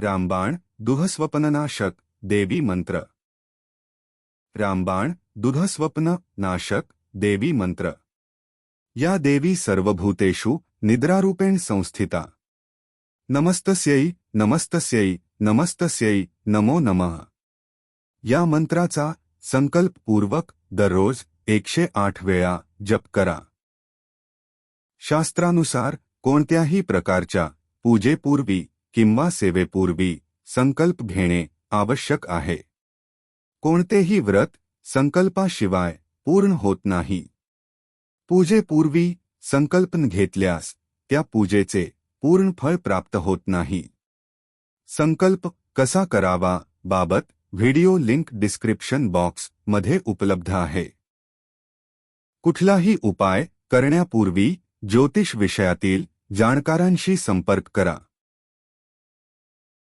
रामबाण दुःस्वप्ननाशक देवी मंत्र. रामबाण दुधस्वप्न नाशक देवी मंत्र. या देवी सर्वभूतेषु निद्रारूपेण संस्थिता. नमस्तस्यै नमस्तस्यै नमस्तस्यै नमो नमः. या मंत्राचा संकल्पपूर्वक दररोज एकशे आठ वेळा जप करा. शास्त्रानुसार कोणत्याही प्रकारच्या पूजेपूर्वी किंवा सेवेपूर्वी संकल्प घेणे आवश्यक आहे. कोणतेही व्रत संकल्पाशिवाय पूर्ण होत नाही. पूजेपूर्वी संकल्पन घेतल्यास त्या पूजेचे पूर्ण फळ प्राप्त होत नाही. संकल्प कसा करावा बाबत व्हिडिओ लिंक डिस्क्रिप्शन बॉक्समध्ये उपलब्ध आहे. कुठलाही उपाय करण्यापूर्वी ज्योतिष विषयातील जाणकारांशी संपर्क करा.